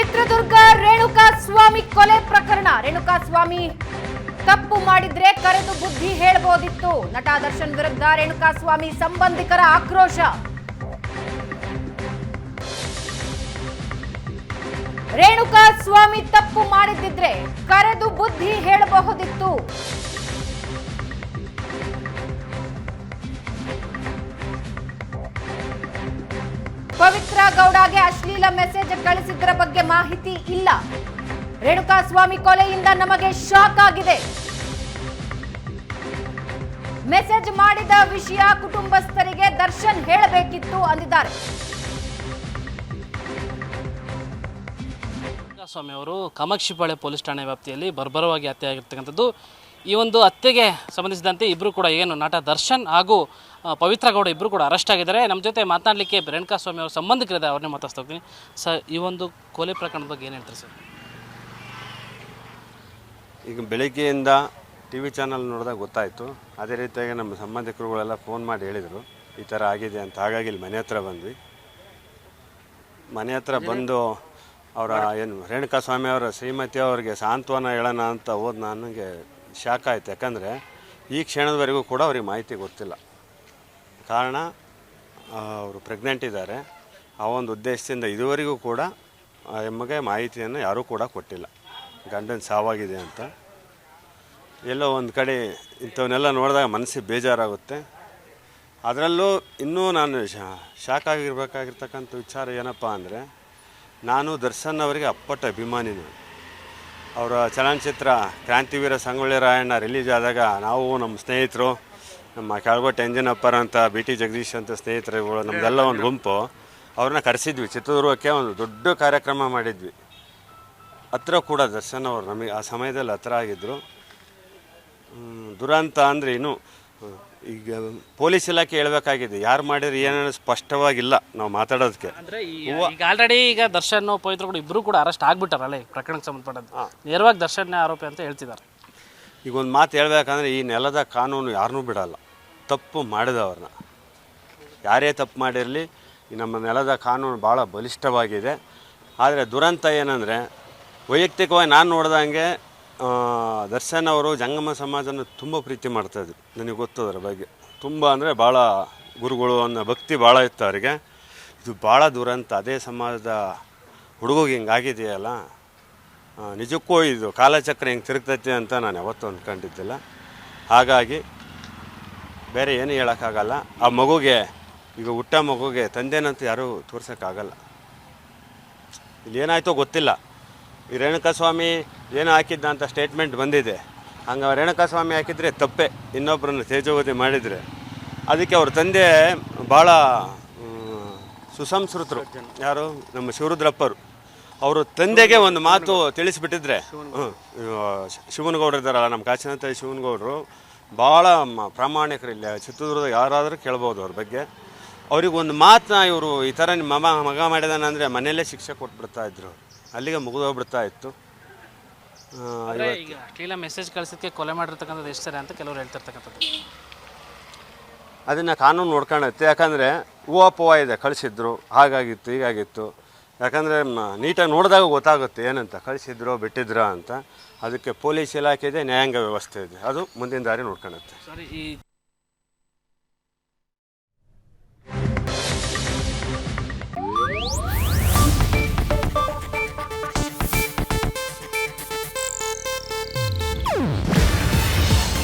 ಚಿತ್ರದುರ್ಗ ರೇಣುಕಾ ಸ್ವಾಮಿ ಕೊಲೆ ಪ್ರಕರಣ. ರೇಣುಕಾ ಸ್ವಾಮಿ ತಪ್ಪು ಮಾಡಿದ್ರೆ ಕರೆದು ಬುದ್ಧಿ ಹೇಳ್ಬೋದಿತ್ತು. ನಟ ದರ್ಶನ್ ವಿರುದ್ಧ ರೇಣುಕಾ ಸ್ವಾಮಿ ಸಂಬಂಧಿಕರ ಆಕ್ರೋಶ. ರೇಣುಕಾ ಸ್ವಾಮಿ ತಪ್ಪು ಮಾಡಿದ್ದಿದ್ರೆ ಕರೆದು ಬುದ್ಧಿ ಹೇಳಬಹುದಿತ್ತು. ಅಶ್ಲೀಲ ಮೆಸೇಜ್ ಕಳಿಸಿದ್ದರ ಬಗ್ಗೆ ಮಾಹಿತಿ ಇಲ್ಲ. ರೇಣುಕಾ ಸ್ವಾಮಿ ಕೊಲೆಯಿಂದ ನಮಗೆ ಶಾಕ್ ಆಗಿದೆ. ಮೆಸೇಜ್ ಮಾಡಿದ ವಿಷಯ ಕುಟುಂಬಸ್ಥರಿಗೆ ದರ್ಶನ್ ಹೇಳಬೇಕಿತ್ತು ಅಂದಿದ್ದಾರೆ. ಸ್ವಾಮಿ ಅವರು ಕಾಮಾಕ್ಷಿಪಾಳೆ ಪೊಲೀಸ್ ಠಾಣೆ ವ್ಯಾಪ್ತಿಯಲ್ಲಿ ಬರ್ಬರವಾಗಿ ಹತ್ಯೆ ಆಗಿರ್ತಕ್ಕಂಥದ್ದು ಈ ಒಂದು ಹತ್ಯೆಗೆ ಸಂಬಂಧಿಸಿದಂತೆ ಇಬ್ಬರು ಕೂಡ ಏನು ನಟ ದರ್ಶನ್ ಹಾಗೂ ಪವಿತ್ರ ಗೌಡ ಇಬ್ಬರು ಕೂಡ ಅರೆಸ್ಟ್ ಆಗಿದ್ದಾರೆ. ನಮ್ಮ ಜೊತೆ ಮಾತನಾಡಲಿಕ್ಕೆ ರೇಣುಕಾ ಸ್ವಾಮಿ ಅವರ ಸಂಬಂಧಿಕರಿದೆ ಅವ್ರನ್ನೇ ಮಾತಾಡ್ತಾ ಹೋಗ್ತೀನಿ. ಸರ್, ಈ ಒಂದು ಕೊಲೆ ಪ್ರಕರಣದ ಬಗ್ಗೆ ಏನು ಹೇಳ್ತಾರೆ ಸರ್? ಈಗ ಬೆಳಿಗ್ಗೆಯಿಂದ ಟಿ ವಿ ಚಾನಲ್ ನೋಡಿದಾಗ ಗೊತ್ತಾಯಿತು. ಅದೇ ರೀತಿಯಾಗಿ ನಮ್ಮ ಸಂಬಂಧಿಕರುಗಳೆಲ್ಲ ಫೋನ್ ಮಾಡಿ ಹೇಳಿದರು, ಈ ಥರ ಆಗಿದೆ ಅಂತ. ಹಾಗಾಗಿ ಇಲ್ಲಿ ಮನೆ ಹತ್ರ ಬಂದ್ವಿ. ಮನೆ ಹತ್ರ ಬಂದು ಅವರ ಏನು, ರೇಣುಕಾ ಸ್ವಾಮಿ ಅವರ ಶ್ರೀಮತಿ ಅವರಿಗೆ ಸಾಂತ್ವನ ಹೇಳೋಣ ಅಂತ ಹೋದ್ ನನಗೆ ಶಾಕ್ ಆಯಿತು. ಯಾಕಂದರೆ ಈ ಕ್ಷಣದವರೆಗೂ ಕೂಡ ಅವ್ರಿಗೆ ಮಾಹಿತಿ ಗೊತ್ತಿಲ್ಲ. ಕಾರಣ ಅವರು ಪ್ರೆಗ್ನೆಂಟ್ ಇದ್ದಾರೆ. ಆ ಒಂದು ಉದ್ದೇಶದಿಂದ ಇದುವರೆಗೂ ಕೂಡ, ಆ, ಎಮ್ಮಗೆ ಮಾಹಿತಿಯನ್ನು ಯಾರೂ ಕೂಡ ಕೊಟ್ಟಿಲ್ಲ. ಗಂಡನ ಸಾವಾಗಿದೆ ಅಂತ. ಎಲ್ಲೋ ಒಂದು ಕಡೆ ಇಂಥವನ್ನೆಲ್ಲ ನೋಡಿದಾಗ ಮನಸ್ಸಿಗೆ ಬೇಜಾರಾಗುತ್ತೆ. ಅದರಲ್ಲೂ ಇನ್ನೂ ನಾನು ಶಾಕ್ ಆಗಿರ್ಬೇಕಾಗಿರ್ತಕ್ಕಂಥ ವಿಚಾರ ಏನಪ್ಪ ಅಂದರೆ, ನಾನು ದರ್ಶನ್ ಅವರಿಗೆ ಅಪ್ಪಟ ಅಭಿಮಾನಿ ಅವರ ಚಲನಚಿತ್ರ ಕ್ರಾಂತಿವೀರ ಸಂಗೊಳ್ಳಿ ರಾಯಣ್ಣ ರಿಲೀಸ್ ಆದಾಗ ನಾವು ನಮ್ಮ ಸ್ನೇಹಿತರು, ನಮ್ಮ ಕೆಳಗೋಟೆ ಎಂಜಿನಪ್ಪರ್ ಅಂತ ಬಿ ಟಿ ಜಗದೀಶ್ ಅಂತ ಸ್ನೇಹಿತರುಗಳು ನಮ್ಮದೆಲ್ಲ ಒಂದು ಗುಂಪು. ಅವ್ರನ್ನ ಕರೆಸಿದ್ವಿ. ಚಿತ್ರದುರ್ಗಕ್ಕೆ ಒಂದು ದೊಡ್ಡ ಕಾರ್ಯಕ್ರಮ ಮಾಡಿದ್ವಿ. ಹತ್ರ ಕೂಡ ದರ್ಶನ್ ಅವರು ನಮಗೆ ಆ ಸಮಯದಲ್ಲಿ ಹತ್ರ ಆಗಿದ್ದರು ದುರಂತ ಅಂದರೆ ಇನ್ನು ಈಗ ಪೊಲೀಸ್ ಇಲಾಖೆ ಹೇಳ್ಬೇಕಾಗಿದೆ ಯಾರು ಮಾಡಿದ್ರೆ ಏನೇನು ಸ್ಪಷ್ಟವಾಗಿಲ್ಲ ನಾವು ಮಾತಾಡೋದಕ್ಕೆ. ಅಂದರೆ ಈಗ ಆಲ್ರೆಡಿ ಈಗ ದರ್ಶನ್ ಪವಿತ್ರ ಕೂಡ ಇಬ್ಬರು ಕೂಡ ಅರೆಸ್ಟ್ ಆಗ್ಬಿಟ್ಟಾರಲ್ಲ ಈ ಪ್ರಕರಣಕ್ಕೆ ಸಂಬಂಧಪಟ್ಟಂತೆ. ನೇರವಾಗಿ ದರ್ಶನ್ನೇ ಆರೋಪಿ ಅಂತ ಹೇಳ್ತಿದ್ದಾರೆ. ಈಗ ಒಂದು ಮಾತು ಹೇಳ್ಬೇಕಂದ್ರೆ ಈ ನೆಲದ ಕಾನೂನು ಯಾರನ್ನೂ ಬಿಡಲ್ಲ. ತಪ್ಪು ಮಾಡಿದವ್ರನ್ನ. ಯಾರೇ ತಪ್ಪು ಮಾಡಿರಲಿ ಈ ನಮ್ಮ ನೆಲದ ಕಾನೂನು ಭಾಳ ಬಲಿಷ್ಠವಾಗಿದೆ. ಆದರೆ ದುರಂತ ಏನಂದರೆ ವೈಯಕ್ತಿಕವಾಗಿ ನಾನು ನೋಡ್ದಂಗೆ ದರ್ಶನ್ ಅವರು ಜಂಗಮ ಸಮಾಜನ ತುಂಬ ಪ್ರೀತಿ ಮಾಡ್ತಾಯಿದ್ರು ನನಗೆ ಗೊತ್ತು ಅದರ ಬಗ್ಗೆ. ತುಂಬ ಅಂದರೆ ಭಾಳ ಗುರುಗಳು ಅನ್ನೋ ಭಕ್ತಿ ಭಾಳ ಇತ್ತು ಅವರಿಗೆ. ಇದು ಭಾಳ ದುರಂತ ಅದೇ ಸಮಾಜದ ಹುಡುಗಗೆ ಹಿಂಗಾಗಿದೆಯಲ್ಲ ನಿಜಕ್ಕೂ ಇದು ಕಾಲಚಕ್ರ ಹಿಂಗೆ ತಿರುಗ್ತೈತೆ ಅಂತ ನಾನು ಯಾವತ್ತೂ ಅಂದ್ಕೊಂಡಿದ್ದಿಲ್ಲ ಹಾಗಾಗಿ ಬೇರೆ ಏನು ಹೇಳೋಕ್ಕಾಗಲ್ಲ. ಆ ಮಗುಗೆ, ಈಗ ಹುಟ್ಟ ಮಗುಗೆ ತಂದೆನಂತ ಯಾರೂ ತೋರ್ಸೋಕ್ಕಾಗಲ್ಲ. ಇಲ್ಲಿ ಏನಾಯ್ತೋ ಗೊತ್ತಿಲ್ಲ. ಈ ರೇಣುಕಾ ಸ್ವಾಮಿ ಏನು ಹಾಕಿದ್ದ ಅಂತ ಸ್ಟೇಟ್ಮೆಂಟ್ ಬಂದಿದೆ. ಹಂಗೆ ರೇಣುಕಾ ಸ್ವಾಮಿ ಹಾಕಿದರೆ ತಪ್ಪೆ. ಇನ್ನೊಬ್ಬರನ್ನು ತೇಜೋವಧಿ ಮಾಡಿದರೆ. ಅದಕ್ಕೆ ಅವ್ರ ತಂದೆ ಭಾಳ ಸುಸಂಸ್ಕೃತರು. ಯಾರು? ನಮ್ಮ ಶಿವರುದ್ರಪ್ಪರು. ಅವರು ತಂದೆಗೆ ಒಂದು ಮಾತು ತಿಳಿಸ್ಬಿಟ್ಟಿದ್ರೆ ಶಿವನಗೌಡರು ಇದ್ದಾರಲ್ಲ, ನಮ್ಮ ಕಾಶಿನಾಥ ಶಿವನಗೌಡರು ಭಾಳ ಪ್ರಾಮಾಣಿಕರು ಇಲ್ಲಿ. ಚಿತ್ರದುರ್ಗದ ಯಾರಾದರೂ ಕೇಳ್ಬೋದು ಅವ್ರ ಬಗ್ಗೆ. ಅವ್ರಿಗೆ ಒಂದು ಮಾತನ್ನ ಇವರು ಈ ಥರ ನಿಮ್ಮ ಮಗ ಮಗ ಮಾಡಿದಾನೆ ಅಂದರೆ ಮನೆಯಲ್ಲೇ ಶಿಕ್ಷೆ ಕೊಟ್ಬಿಡ್ತಾ ಇದ್ರು. ಅಲ್ಲಿಗೆ ಮುಗಿದೋಗ್ಬಿಡ್ತಾ ಇತ್ತು. ಈಗ ಅಶ್ಲೀಲ ಮೆಸೇಜ್ ಕಳಿಸೋದಕ್ಕೆ ಕೊಲೆ ಮಾಡಿರ್ತಕ್ಕಂಥದ್ದು ಎಷ್ಟು ಸರಿ ಅಂತ ಕೆಲವರು ಹೇಳ್ತಿರ್ತಕ್ಕಂಥದ್ದು. ಅದನ್ನು ಕಾನೂನು ನೋಡ್ಕೊಳ್ಳುತ್ತೆ ಯಾಕಂದರೆ ಹೂವಾಪೂವ ಇದೆ ಕಳಿಸಿದ್ರು ಹಾಗಾಗಿತ್ತು ಹೀಗಾಗಿತ್ತು. ಯಾಕಂದರೆ ನೀಟಾಗಿ ನೋಡಿದಾಗ ಗೊತ್ತಾಗುತ್ತೆ ಏನಂತ ಕಳಿಸಿದ್ರು ಬಿಟ್ಟಿದ್ರ ಅಂತ. ಅದಕ್ಕೆ ಪೊಲೀಸ್ ಇಲಾಖೆ ಇದೆ ನ್ಯಾಯಾಂಗ ವ್ಯವಸ್ಥೆ ಇದೆ. ಅದು ಮುಂದಿನ ದಾರಿ ನೋಡ್ಕೊಳ್ಳುತ್ತೆ ಸರಿ ಈ